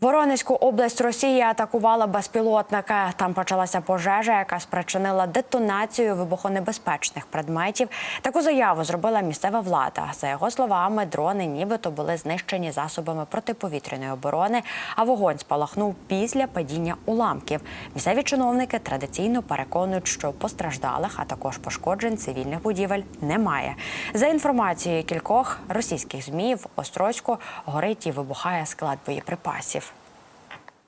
Воронезьку область Росії атакувала безпілотники. Там почалася пожежа, яка спричинила детонацію вибухонебезпечних предметів. Таку заяву зробила місцева влада. За його словами, дрони нібито були знищені засобами протиповітряної оборони, а вогонь спалахнув після падіння уламків. Місцеві чиновники традиційно переконують, що постраждалих, а також пошкоджень цивільних будівель немає. За інформацією кількох російських змі в Острозьку горить і вибухає склад боєприпасів.